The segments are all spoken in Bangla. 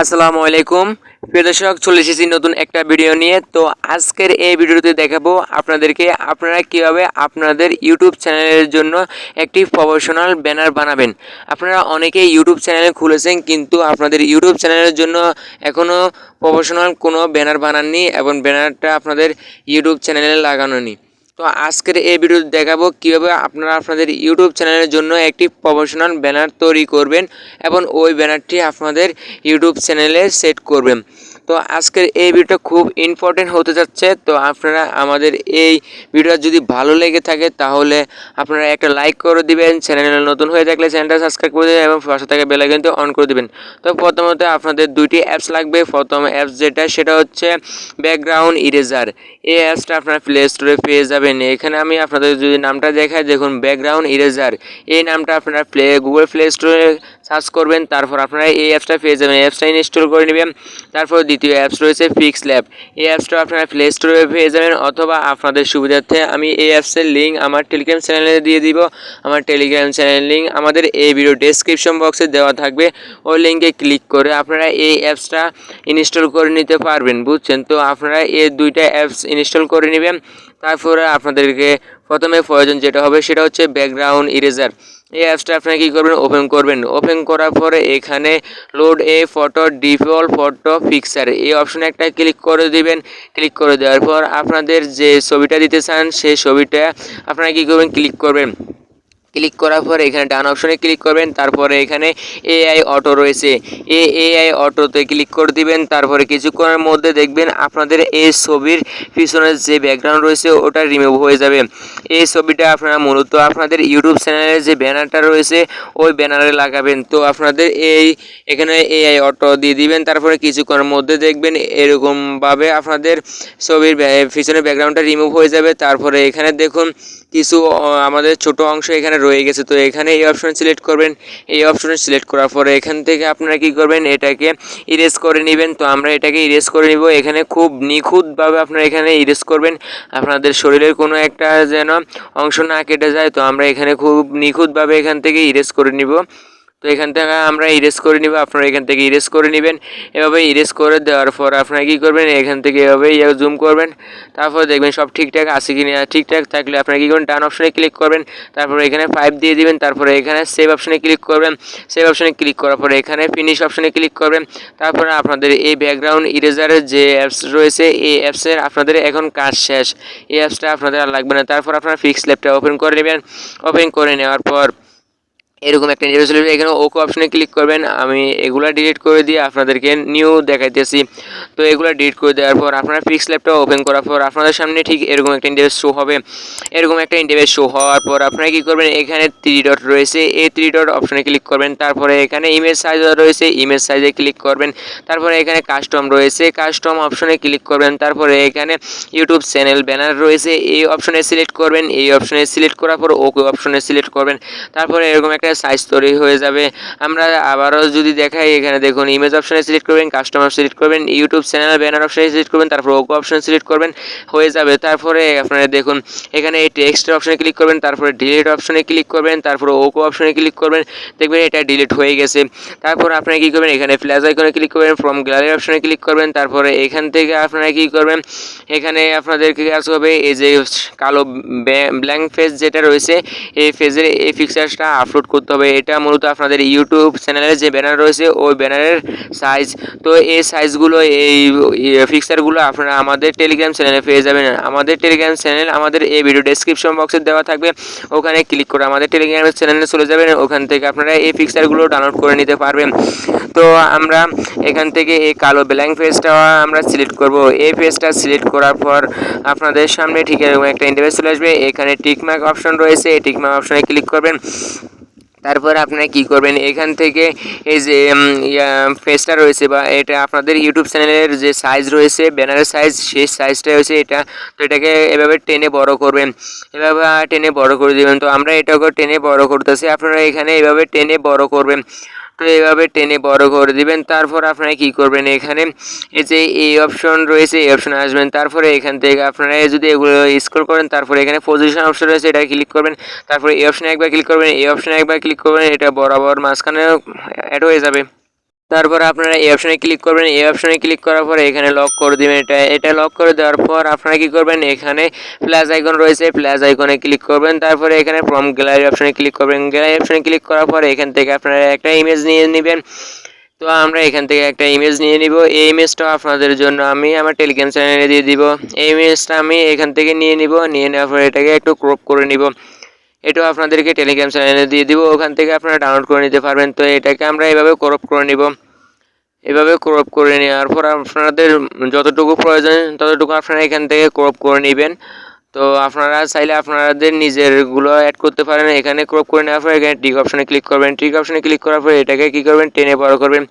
আসসালামু আলাইকুম। প্রিয় দর্শক, চলে এসেছি নতুন একটা ভিডিও নিয়ে। তো আজকের এই ভিডিওতে দেখাবো আপনাদেরকে আপনারা কীভাবে আপনাদের ইউটিউব চ্যানেলের জন্য একটি প্রফেশনাল ব্যানার বানাবেন। আপনারা অনেকেই ইউটিউব চ্যানেল খুলেছেন, কিন্তু আপনাদের ইউটিউব চ্যানেলের জন্য এখনও প্রফেশনাল কোনো ব্যানার বানাননি এবং ব্যানারটা আপনাদের ইউটিউব চ্যানেলে লাগানো নেই তো আজকের এই ভিডিওতে দেখাবো কীভাবে আপনারা আপনাদের ইউটিউব চ্যানেলের জন্য একটি প্রফেশনাল ব্যানার তৈরি করবেন এবং ওই ব্যানারটি আপনাদের ইউটিউব চ্যানেলে সেট করবেন। তো আজকের এই ভিডিওটা খুব ইম্পর্টেন্ট হতে যাচ্ছে। তো আপনারা আমাদের এই ভিডিও যদি ভালো লেগে থাকে, তাহলে আপনারা একটা লাইক করে দিবেন। চ্যানেলে নতুন হয়ে থাকলে চ্যানেলটা সাবস্ক্রাইব করে দেবেন এবং পাশে থাকা বেল আইকনটি অন করে দিবেন। তো প্রথমত আপনাদের দুইটি অ্যাপস লাগবে। প্রথম অ্যাপস যেটা, সেটা হচ্ছে ব্যাকগ্রাউন্ড ইরেজার এই অ্যাপসটা আপনারা প্লে স্টোরে পেয়ে যাবেন। এখানে আমি আপনাদের যদি নামটা দেখাই, দেখুন ব্যাকগ্রাউন্ড ইরেজার এই নামটা আপনারা প্লে গুগল প্লে স্টোরে সার্চ করবেন, তারপর আপনারা এই অ্যাপসটা পেয়ে যাবেন। এই অ্যাপসটা ইনস্টল করে নেবেন। তারপর দ্বিতীয় অ্যাপস রয়েছে ফিক্স ল্যাব এই অ্যাপসটা আপনারা প্লে স্টোরে পেয়ে যাবেন অথবা আপনাদের সুবিধার্থে আমি এই অ্যাপসের লিঙ্ক আমার টেলিগ্রাম চ্যানেলে দিয়ে দিব। আমার টেলিগ্রাম চ্যানেলের লিঙ্ক আমাদের এই ভিডিও ডেসক্রিপশন বক্সে দেওয়া থাকবে। ওই লিঙ্কে ক্লিক করে আপনারা এই অ্যাপসটা ইনস্টল করে নিতে পারবেন, বুঝছেন? তো আপনারা এই দুইটা অ্যাপস ইনস্টল করে নেবেন। তারপরে আপনাদেরকে প্রথমে প্রয়োজন যেটা হবে সেটা হচ্ছে ব্যাকগ্রাউন্ড ইরেজার এই অ্যাপসটা আপনারা কী করবেন? ওপেন করবেন। ওপেন করার পরে এখানে load a photo default photo picture এই অপশনে একটা ক্লিক করে দিবেন। ক্লিক করে দেওয়ার পর আপনাদের যে ছবিটা দিতে চান, সেই ছবিটা আপনারা কী করবেন? ক্লিক করবেন। ক্লিক করার পরে এখানে ডান অপশনে ক্লিক করবেন, তারপরে এখানে এআই অটো রয়েছে। এ এআই অটোতে ক্লিক করে দিবেন, তারপরে কিছুক্ষণের মধ্যে দেখবেন আপনাদের এই ছবির পিছনের যে ব্যাকগ্রাউন্ড রয়েছে, ওটা রিমুভ হয়ে যাবে। এই ছবিটা আপনারা মূলত আপনাদের ইউটিউব চ্যানেলের যে ব্যানারটা রয়েছে, ওই ব্যানারে লাগাবেন। তো আপনাদের এই এখানে এআই অটো দিয়ে দিবেন, তারপরে কিছুক্ষণের মধ্যে দেখবেন এরকমভাবে আপনাদের ছবির পিছনের ব্যাকগ্রাউন্ডটা রিমুভ হয়ে যাবে। তারপরে এখানে দেখুন, কিছু আমাদের ছোট অংশ এখানে রয়ে গেছে। তো এখানে এই অপশন সিলেক্ট করবেন। এই অপশনে সিলেক্ট করার পরে এখান থেকে আপনারা কি করবেন? এটাকে ইরেজ করে নেবেন। তো আমরা এটাকে ইরেজ করে নিব। এখানে খুব নিখুঁতভাবে আপনারা এখানে ইরেজ করবেন। আপনাদের শরীরের কোনো একটা যেন অংশ না কেটে যায়। তো আমরা এখানে খুব নিখুঁতভাবে এখান থেকে ইরেজ করে নিব। তো এখান থেকে আমরা ইরেজ করে নিব, আপনারা এখান থেকে ইরেজ করে নেবেন। এভাবে ইরেজ করে দেওয়ার পর আপনারা কী করবেন? এখান থেকে এভাবে জুম করবেন। তারপর দেখবেন সব ঠিকঠাক আছে কি না ঠিকঠাক থাকলে আপনারা কী করবেন? ডান অপশনে ক্লিক করবেন। তারপর এখানে ফাইভ দিয়ে দিবেন। তারপরে এখানে সেভ অপশনে ক্লিক করবেন। সেভ অপশনে ক্লিক করার পরে এখানে ফিনিশ অপশনে ক্লিক করবেন। তারপরে আপনাদের এই ব্যাকগ্রাউন্ড ইরেজারের যে অ্যাপস রয়েছে, এই অ্যাপসের আপনাদের এখন কাজ শেষ। এই অ্যাপসটা আপনাদের আর লাগবে না। তারপর আপনারা ফিক্স ল্যাপটা ওপেন করে নেবেন। ওপেন করে নেওয়ার পর এরকম একটা নিউজ এখানে ওকে অপশনে ক্লিক করবেন। আমি এগুলা ডিলিট করে দিয়ে আপনাদেরকে নিউ দেখাইতেছি। তো এগুলো ডিলিট করে দেওয়ার পর আপনারা ফিক্স ল্যাপটপ ওপেন করার পর আপনাদের সামনে ঠিক এরকম একটা ইন্টারভেস শো হবে। এরকম একটা ইন্টারভেস শো হওয়ার পর আপনারা কী করবেন? এখানে থ্রি ডট রয়েছে। এই থ্রি ডট অপশনে ক্লিক করবেন। তারপরে এখানে ইমেজ সাইজ রয়েছে। ইমেজ সাইজে ক্লিক করবেন। তারপরে এখানে কাস্টম রয়েছে। কাস্টম অপশনে ক্লিক করবেন। তারপরে এখানে ইউটিউব চ্যানেল ব্যানার রয়েছে। এই অপশনে সিলেক্ট করবেন। এই অপশনে সিলেক্ট করার পর ওকে অপশনে সিলেক্ট করবেন। তারপরে এরকম একটা সাইজ তৈরি হয়ে যাবে। আমরা আবারও যদি দেখাই, এখানে দেখুন ইমেজ অপশনে সিলেক্ট করবেন কাস্টমার সিলেক্ট করবেন ইউটিউব চ্যানেল ব্যানার অপশনে সিলেক্ট করবেন, তারপর ওকো অপশনে সিলেক্ট করবেন, হয়ে যাবে। তারপরে আপনারা দেখুন, এখানে এই টেক্সট অপশনে ক্লিক করবেন, তারপরে ডিলিট অপশনে ক্লিক করবেন, তারপর ওকো অপশনে ক্লিক করবেন, দেখবেন এটা ডিলিট হয়ে গেছে। তারপর আপনারা কী করবেন, এখানে ফ্ল্যাশ আইকনে ক্লিক করবেন ফ্রম গ্যালারি অপশনে ক্লিক করবেন, তারপরে এখান থেকে আপনারা কী করবেন, এখানে আপনাদেরকে কাজ হবে, এই যে কালো ব্ল্যাঙ্ক ফেজ যেটা রয়েছে, এই ফেজের এই ফিক্সারটা আপলোড করতে হবে এটা মূলত আপনাদের ইউটিউব চ্যানেলের যে ব্যানার রয়েছে, ওই ব্যানারের সাইজ তো এই সাইজগুলো এই ফিক্সারগুলো আপনারা আমাদের টেলিগ্রাম চ্যানেলে পেয়ে যাবেন। আমাদের টেলিগ্রাম চ্যানেল আমাদের এই ভিডিও ডেসক্রিপশন বক্সে দেওয়া থাকবে। ওখানে ক্লিক করে আমাদের টেলিগ্রাম চ্যানেলে চলে যাবেন। ওখান থেকে আপনারা এই ফিক্সারগুলো ডাউনলোড করে নিতে পারবেন। তো আমরা এখান থেকে এই কালো ব্ল্যাঙ্ক পেজটা আমরা সিলেক্ট করব। এই পেজটা সিলেক্ট করার পর আপনাদের সামনে ঠিক এরকম একটা ইন্টারভেস চলে আসবে। এখানে টিকমার্ক অপশন রয়েছে। এই টিকমার্ক অপশনে ক্লিক করবেন। তারপর আপনারা কি করবেন? এখান থেকে এই যে ফেসটা রয়েছে বা এটা আপনাদের ইউটিউব চ্যানেলের যে সাইজ রয়েছে ব্যানারের সাইজ সেই সাইজটা হয়েছে এটা। তো এটাকে এভাবে টেনে বড় করবেন। এভাবে টেনে বড় করে দেবেন। তো আমরা এটাকে টেনে বড় করতেছি। আপনারা এখানে এভাবে টেনে বড় করবেন। তো এভাবে টেনে বড় করে দিবেন। তারপর আপনারা কি করবেন? এখানে এই যে এই অপশন রয়েছে, এই অপশনে আসবেন। তারপরে এখান থেকে আপনারা যদি এগুলো স্ক্রল করেন, তারপরে এখানে পজিশন অপশন রয়েছে, এটা ক্লিক করবেন। তারপরে এই অপশনে একবার ক্লিক করবেন, এই অপশনে একবার ক্লিক করবেন, এটা বরাবর মাঝখানে অ্যাড হয়ে যাবে। তারপর আপনারা এই অপশানে ক্লিক করবেন। এই অপশানে ক্লিক করার পরে এখানে লক করে দিবেন এটা। এটা লক করে দেওয়ার পর আপনারা কি করবেন? এখানে প্লাস আইকন রয়েছে প্লাস আইকনে ক্লিক করবেন। তারপরে এখানে ফ্রম গ্যালারি অপশানে ক্লিক করবেন। গ্যালারি অপশানে ক্লিক করার পরে এখান থেকে আপনারা একটা ইমেজ নিয়ে নেবেন। তো আমরা এখান থেকে একটা ইমেজ নিয়ে নিব। এই ইমেজটা আপনাদের জন্য আমি আমার টেলিগ্রাম চ্যানেলে দিয়ে দিব। এই ইমেজটা আমি এখান থেকে নিয়ে নিব। নিয়ে নেওয়ার পরে এটাকে একটু ক্রপ করে নিব। এটাও আপনাদেরকে টেলিগ্রাম চ্যানেলে দিয়ে দিব। ওখান থেকে আপনারা ডাউনলোড করে নিতে পারবেন। তো এটাকে আমরা এভাবে ক্রপ করে নিব। এভাবে ক্রপ করে নেওয়ার পর আপনাদের যতটুকু প্রয়োজন, ততটুকু আপনারা এখান থেকে ক্রপ করে নেবেন। তো আপনারা চাইলে আপনাদের নিজেরগুলো অ্যাড করতে পারেন। এখানে ক্রপ করে নেওয়ার পর এখানে টিক অপশানে ক্লিক করবেন। টিক অপশানে ক্লিক করার পর এটাকে কী করবেন? টেনে বড় করবেন।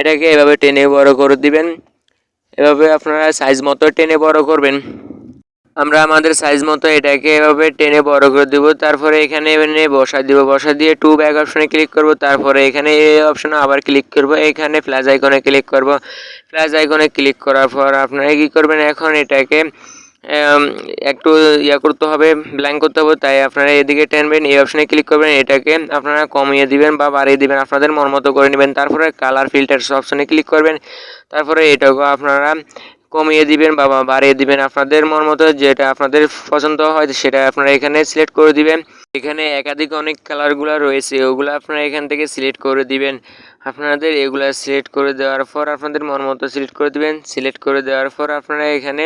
এটাকে এভাবে টেনে বড় করে দিবেন। এভাবে আপনারা সাইজ মতো টেনে বড় করবেন। আমরা আমাদের সাইজ মতো এটাকে এভাবে টেনে বড় করে দেবো। তারপরে এখানে এনে বসা দিব। বসা দিয়ে টু ব্যাগ অপশনে ক্লিক করব। তারপরে এখানে এই অপশনে আবার ক্লিক করব। এখানে ফ্ল্যাশ আইকনে ক্লিক করব। ফ্ল্যাশ আইকনে ক্লিক করার পর আপনারা কী করবেন? এখন এটাকে একটু ইয়া করতে হবে ব্ল্যাঙ্ক করতে হবে। তাই আপনারা এদিকে টেনবেন, এই অপশানে ক্লিক করবেন। এটাকে আপনারা কমিয়ে দিবেন বা বাড়িয়ে দিবেন। আপনাদের মন মতো করে নেবেন। তারপরে কালার ফিল্টার্স অপশানে ক্লিক করবেন। তারপরে এটাকে আপনারা কমিয়ে দিবেন বা বাড়িয়ে দিবেন আপনাদের মন মতো যেটা আপনাদের পছন্দ হয় সেটা আপনারা এখানে সিলেক্ট করে দিবেন। এখানে একাধিক অনেক কালারগুলো রয়েছে, ওগুলো আপনারা এখান থেকে সিলেক্ট করে দিবেন। আপনাদের এগুলা সিলেক্ট করে দেওয়ার পর আপনাদের মন মতো সিলেক্ট করে দিবেন। সিলেক্ট করে দেওয়ার পর আপনারা এখানে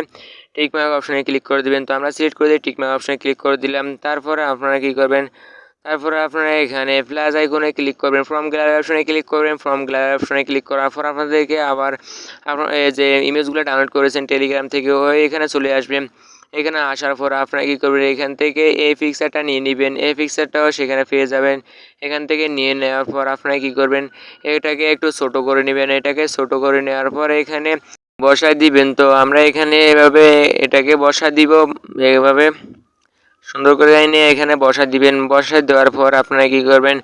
টিকমার্ক অপশানে ক্লিক করে দিবেন। তো আমরা সিলেক্ট করে দিয়ে টিকমার্ক অপশানে ক্লিক করে দিলাম। তারপরে আপনারা কী করবেন? তারপরে আপনারা এখানে প্লাস আইকনে ক্লিক করবেন ফর্ম গ্যালারি অপশনে ক্লিক করবেন ফর্ম গ্যালারি অপশনে ক্লিক করার পর আপনাদেরকে আবার আপনার যে ইমেজগুলো ডাউনলোড করেছেন টেলিগ্রাম থেকে, ওই এখানে চলে আসবেন। এখানে আসার পর আপনারা কী করবেন? এখান থেকে এই পিকচারটা নিয়ে নেবেন। এই পিকচারটাও সেখানে পেয়ে যাবেন। এখান থেকে নিয়ে নেওয়ার পর আপনারা কী করবেন? এটাকে একটু ছোট করে নেবেন। এটাকে ছোট করে নেওয়ার পর এখানে বসায় দিবেন। তো আমরা এখানে এভাবে এটাকে বসা দিব। এভাবে সুন্দর করে এনে এখানে বসা দিবেন। বসা দেওয়ার পর আপনারা কী করবেন?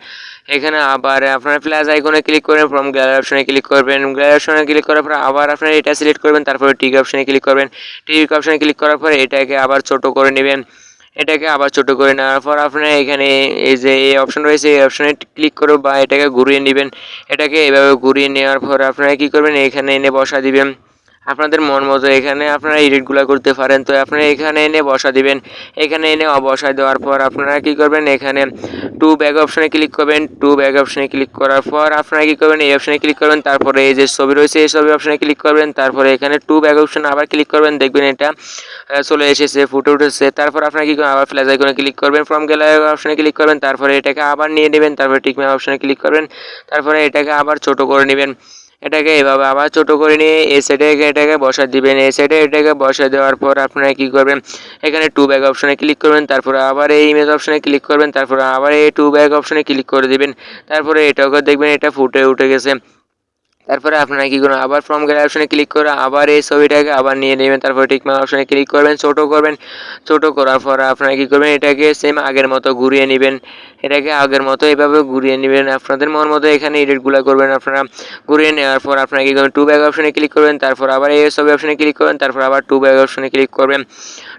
এখানে আবার আপনার প্লাস আইকনে ক্লিক করবেন ফ্রম গ্যালারি অপশনে ক্লিক করবেন। গ্যালারি অপশনে ক্লিক করার পর আবার আপনারা এটা সিলেক্ট করবেন, তারপরে টিক অপশনে ক্লিক করবেন। টিক অপশনে ক্লিক করার পর এটাকে আবার ছোট করে নেবেন। এটাকে আবার ছোট করে নেওয়ার পর আপনারা এখানে এই যে এই অপশন রয়েছে, এই অপশনে ক্লিক করে বা এটাকে ঘুরিয়ে নেবেন। এটাকে এভাবে ঘুরিয়ে নেওয়ার পর আপনারা কী করবেন? এখানে এনে বসা দিবেন। আপনাদের মন মতো, এখানে আপনারা এডিটগুলো করতে পারেন। তো আপনারা এখানে এনে বসা দিবেন। এখানে এনে বসা দেওয়ার পর আপনারা কি করবেন? এখানে টু ব্যাগ অপশনে ক্লিক করবেন। টু ব্যাগ অপশনে ক্লিক করার পর আপনারা কি করবেন? এই অপশনে ক্লিক করবেন। তারপরে এই যে ছবি রয়েছে, এই ছবি অপশনে ক্লিক করবেন। তারপরে এখানে টু ব্যাগ অপশন আবার ক্লিক করবেন। দেখবেন এটা চলে এসেছে, ফুটে উঠেছে। তারপর আপনারা কি করবেন? আবার ফ্ল্যাশ আইকনে ক্লিক করবেন। ফ্রম গ্যালারি অপশনে ক্লিক করবেন। তারপরে এটাকে আবার নিয়ে নেবেন। তারপরে টিকম্যাপ অপশনে ক্লিক করবেন। তারপরে এটাকে আবার ছোট করে নেবেন। এটাকে এভাবে আবার ছোট করে নিয়ে এ সাইডে এটাকে বসা দিবেন। এ সাইডে এটাকে বসা দেওয়ার পর আপনারা কি করবেন? এখানে টু ব্যাগ অপশনে ক্লিক করবেন, তারপরে আবার এই ইমেজ অপশনে ক্লিক করবেন, তারপরে আবার এই টু ব্যাগ অপশনে ক্লিক করে দিবেন। তারপরে এটাকে দেখবেন এটা ফুটে উঠে গেছে। তারপরে আপনারা কী করবেন? আবার ফর্ম গ্যালারি অপশনে ক্লিক করে আবার এই ছবিটাকে আবার নিয়ে নেবেন। তারপরে টিকমার্ক অপশনে ক্লিক করবেন, ছোটো করবেন। ছোটো করার পর আপনারা কী করবেন? এটাকে সেম আগের মতো ঘুরিয়ে নেবেন। এটাকে আগের মতো এভাবে ঘুরিয়ে নেবেন। আপনাদের মন মতো এখানে এডিটগুলো করবেন আপনারা। ঘুরিয়ে নেওয়ার পর আপনারা কী করবেন? টু ব্যাগ অপশনে ক্লিক করবেন। তারপর আবার এই ছবি অপশনে ক্লিক করবেন। তারপর আবার টু ব্যাগ অপশনে ক্লিক করবেন।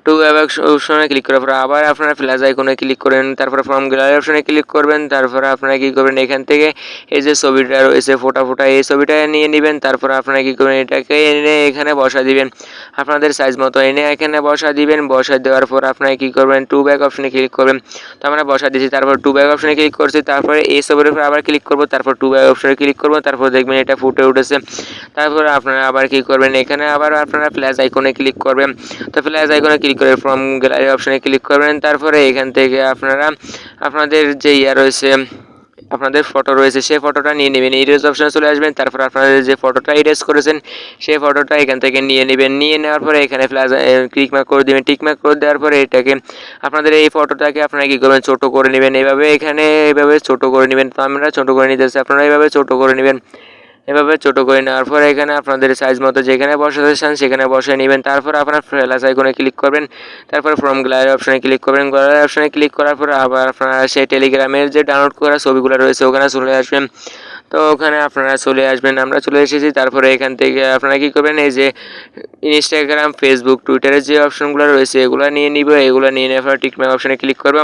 টু ব্যাগ অপশনে ক্লিক করার পর আবার আপনারা ফ্ল্যাশ আইকনে ক্লিক করেন, তারপর ফর্ম গ্যালারি অপশনে ক্লিক করবেন, তারপর আপনারা কী করবেন, এখান থেকে এই যে ছবিটা রয়েছে ফোটা ফোটা এই ছবিটা নিয়ে নেবেন, তারপর আপনারা কী করবেন, এটাকে এনে এখানে বসা দিবেন। আপনাদের সাইজ মতো এনে এখানে বসা দিবেন, বসা দেওয়ার পর আপনারা কী করবেন টু ব্যাগ অপশনে ক্লিক করবেন। তো আমরা বসা দিয়েছি, তারপর টু ব্যাগ অপশনে ক্লিক করছি, তারপরে এই সবের উপর আবার ক্লিক করব, তারপর টু ব্যাগ অপশনে ক্লিক করব, তারপর দেখবেন এটা ফুটে উঠেছে। তারপর আপনারা আবার কী করবেন, এখানে আবার আপনারা ফ্ল্যাশ আইকনে ক্লিক করবেন। তো ফ্ল্যাশ আইকনে ক্লিক করে ফ্রম গ্যালারি অপশনে ক্লিক করবেন। তারপরে এখান থেকে আপনারা, আপনাদের যে ইয়া রয়েছে, আপনাদের ফটো রয়েছে, সেই ফটোটা নিয়ে নেবেন। ইরেজ অপশানে চলে আসবেন। তারপর আপনাদের যে ফটোটা ইরেজ করেছেন, সেই ফটোটা এখান থেকে নিয়ে নেবেন। নিয়ে নেওয়ার পরে এখানে ফ্ল্যাশ ক্লিকমার্ক করে দেবেন। টিকমার্ক করে দেওয়ার পরে এটাকে আপনাদের এই ফটোটাকে আপনারা কী করবেন, ছোটো করে নেবেন। এভাবে এখানে এভাবে ছোটো করে নেবেন। তো আমরা ছোটো করে নিতেছি, আপনারা এইভাবে ছোটো করে নেবেন। এভাবে ছোটো করে নেওয়ার পর এখানে আপনাদের সাইজ মতো যেখানে বসাতে চান সেখানে বসে নেবেন। তারপর আপনার ফ্রেলাস আইকনে ক্লিক করবেন। তারপর ফ্রম গ্যালারি অপশনে ক্লিক করবেন। গ্যালারি অপশনে ক্লিক করার পর আবার আপনারা সেই টেলিগ্রামের যে ডাউনলোড করা ছবিগুলো রয়েছে, ওখানে চলে আসবেন। তো ওখানে আপনারা চলে আসবেন। আমরা চলে এসেছি। তারপরে এখান থেকে আপনারা কী করবেন? এই যে ইনস্টাগ্রাম ফেসবুক টুইটারের যে অপশনগুলো রয়েছে, এগুলো নিয়ে নিব। এগুলো নিয়ে নেওয়ার পর টিকম্যাক অপশনে ক্লিক করব।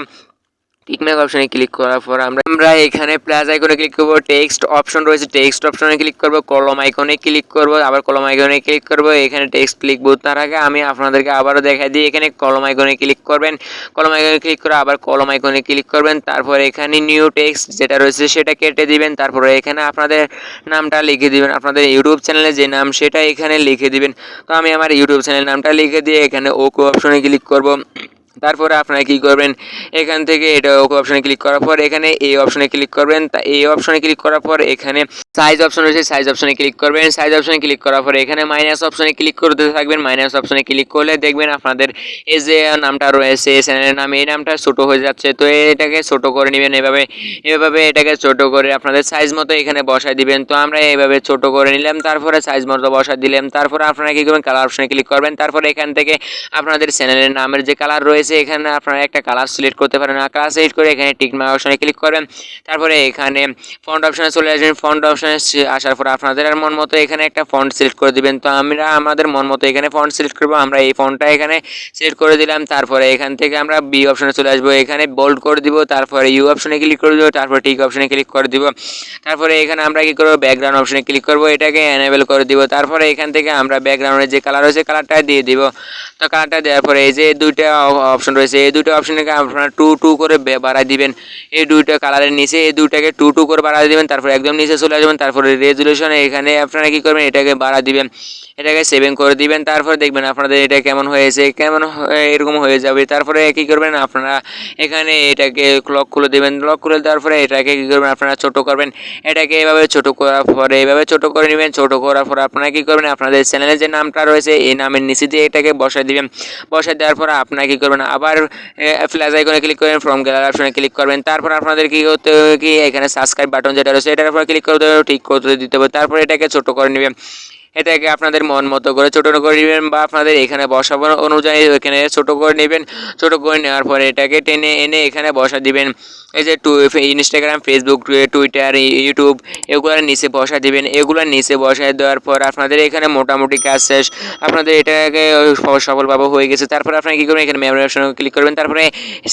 টিকমার্ক অপশনে ক্লিক করার পর আমরা আমরা এখানে প্লাস আইকনে ক্লিক করব টেক্সট অপশন রয়েছে টেক্সট অপশনে ক্লিক করব কলম আইকনে ক্লিক করব, আবার কলম আইকনে ক্লিক করব, এখানে টেক্সট লিখব। তার আগে আমি আপনাদেরকে আবারও দেখাই দিই, এখানে কলম আইকনে ক্লিক করবেন কলম আইকনে ক্লিক করে আবার কলম আইকনে ক্লিক করবেন, তারপর এখানে নিউ টেক্সট যেটা রয়েছে সেটা কেটে দিবেন, তারপরে এখানে আপনাদের নামটা লিখে দিবেন, আপনাদের ইউটিউব চ্যানেলে যে নাম সেটা এখানে লিখে দিবেন। তো আমি আমার ইউটিউব চ্যানেল নামটা লিখে দিয়ে এখানে ওকো অপশনে ক্লিক করব। তারপরে আপনারা কি করবেন? এখান থেকে এটা ওকে অপশনে ক্লিক করার পর এখানে এই অপশনে ক্লিক করবেন। তা এই অপশনে ক্লিক করার পর এখানে সাইজ অপশন রয়েছে সাইজ অপশনে ক্লিক করবেন। সাইজ অপশনে ক্লিক করার পর এখানে মাইনাস অপশনে ক্লিক করতে থাকবেন। মাইনাস অপশনে ক্লিক করলে দেখবেন আপনাদের এই যে নামটা রয়েছে চ্যানেলের নাম, এই নামটা ছোট হয়ে যাচ্ছে। তো এটাকে ছোট করে নেবেন এভাবে। এভাবে এটাকে ছোট করে আপনাদের সাইজ মতো এখানে বসায় দিবেন। তো আমরা এইভাবে ছোট করে নিলাম। তারপরে সাইজ মতো বসা দিলাম। তারপরে আপনারা কি করবেন? কালার অপশনে ক্লিক করবেন। তারপরে এখান থেকে আপনাদের চ্যানেলের নামের যে কালার রয়েছে এখানে আপনারা একটা কালার সিলেক্ট করতে পারেন। আর কালার সিলেক্ট করে এখানে টিক মার্ক অপশনে ক্লিক করবেন। তারপরে এখানে ফন্ট অপশনে চলে আসবেন। ফন্ট অপশনে আসার পর আপনাদের মন মতো এখানে একটা ফন্ট সিলেক্ট করে দিবেন। তো আমরা আমাদের মন মতো এখানে ফন্ট সিলেক্ট করব। আমরা এই ফন্টটা এখানে সিলেক্ট করে দিলাম। তারপরে এখান থেকে আমরা বি অপশনে চলে আসব। এখানে বোল্ড করে দিব। তারপরে ইউ অপশনে ক্লিক করে দিব। তারপরে টিক অপশনে ক্লিক করে দিব। তারপরে এখানে আমরা কি করব? ব্যাকগ্রাউন্ড অপশনে ক্লিক করব। এটাকে এনেবেল করে দিব। তারপরে এখান থেকে আমরা ব্যাকগ্রাউন্ডের যে কালার রয়েছে কালারটা দিয়ে দিব। তো কালারটা দেওয়ার পরে এই যে দুইটা অপশন রয়েছে। এই দুটো অপশনকে আপনারা টু টু করে বে- বাড়ায় দিবেন। এই দুইটা কালারের নিচে এই দুইটাকে টু টু করে বাড়ায় দিবেন, তারপরে একদম নিচে চলে আসবেন, তারপরে রেজুলেশন এখানে আপনারা কি করবেন? এটাকে বাড়া দিবেন। এটাকে সেভিং করে দিবেন, তারপরে দেখবেন আপনাদের এটা কেমন হয়েছে, কেমন এরকম হয়ে যাবে। তারপরে কী করবেন? আপনারা এখানে এটাকে ক্লক খুলে দেবেন। ক্লক খুলে দেওয়ার পরে এটাকে কী করবেন? আপনারা ছোট করবেন। এটাকে এভাবে ছোট করার পরে এভাবে ছোট করে নেবেন। ছোট করার পরে আপনারা কী করবেন? আপনাদের চ্যানেলের যে নামটা রয়েছে, এই নামের নিচে দিয়ে এটাকে বসায় দিবেন। বসায় দেওয়ার পরে আপনারা কী করবেন? আবার ফ্ল্যাশ আইকনে ক্লিক করেন ফ্রম গ্যালারি অপশনে ক্লিক করবেন। তারপর আপনাদের কি করতে হবে কি, এখানে সাবস্ক্রাইব বাটন যেটা রয়েছে, এটার উপর ক্লিক করতে হবে ঠিক করতে দিতে হবে। তারপর এটাকে ছোট করে নেবেন। এটাকে আপনাদের মন মতো করে ছোটো করে নেবেন বা আপনাদের এখানে বসাবো অনুযায়ী এখানে ছোটো করে নেবেন। ছোটো করে নেওয়ার পরে এটাকে টেনে এনে এখানে বসা দিবেন। এই যে টু ইনস্টাগ্রাম ফেসবুক টুইটার ইউটিউব এগুলোর নিচে বসা দিবেন। এগুলোর নিচে বসায় দেওয়ার পর আপনাদের এখানে মোটামুটি কাজ শেষ। আপনাদের এটাকে সফলভাবে হয়ে গেছে। তারপর আপনারা কী করবেন? এখানে মেমোরি অপশনে ক্লিক করবেন। তারপরে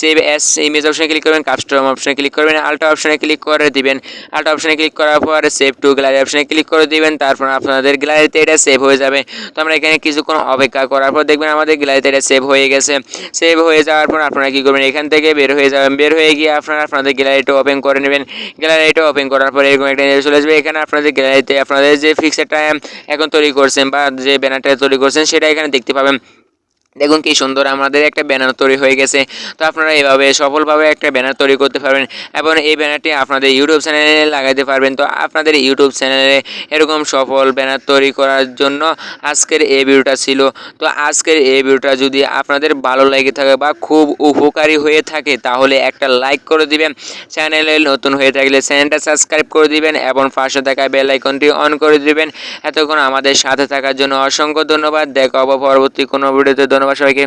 সেভ এস ইমেজ অপশনে ক্লিক করবেন। কাস্টম অপশনে ক্লিক করবেন। আল্টা অপশনে ক্লিক করে দিবেন। আল্টা অপশনে ক্লিক করার পর সেভ টু গ্যালারি অপশনে ক্লিক করে দিবেন। তারপর আপনাদের গ্যালারিতে এটা সেভ হয়ে যাবে। তো আমরা এখানে কিছুক্ষণ অপেক্ষা করার পর দেখবেন আমাদের গ্যালারিতে এটা সেভ হয়ে গেছে। সেভ হয়ে যাওয়ার পর আপনারা কী করবেন? এখান থেকে বের হয়ে যাবেন। বের হয়ে গিয়ে আপনারা আপনাদের গ্যালারিটা ওপেন করে নেবেন। গ্যালারিটা ওপেন করার পর এরকম একটা চলে আসবে। এখানে আপনাদের গ্যালারিতে আপনাদের যে ফিক্সারটা এখন তৈরি করছেন বা যে ব্যানারটা তৈরি করছেন, সেটা এখানে দেখতে পাবেন। দেখুন কি সুন্দর আমাদের একটা ব্যানার তৈরি হয়ে গেছে। তো আপনারা এভাবে সফলভাবে একটা ব্যানার তৈরি করতে পারবেন এবং এই ব্যানারটি আপনাদের ইউটিউব চ্যানেলে লাগাতে পারবেন। তো আপনাদের ইউটিউব চ্যানেলে এরকম সফল ব্যানার তৈরি করার জন্য আজকের এই ভিডিওটা ছিল। তো আজকের এই ভিডিওটা যদি আপনাদের ভালো লেগে থাকে বা খুব উপকারী হয়ে থাকে, তাহলে একটা লাইক করে দিবেন। চ্যানেলে নতুন হয়ে থাকলে চ্যানেলটা সাবস্ক্রাইব করে দিবেন এবং পাশে থাকা বেল আইকনটি অন করে দিবেন। এতক্ষণ আমাদের সাথে থাকার জন্য অসংখ্য ধন্যবাদ। দেখা হব পরবর্তী কোনো ভিডিওতে। ধন্যবাদ সবাইকে।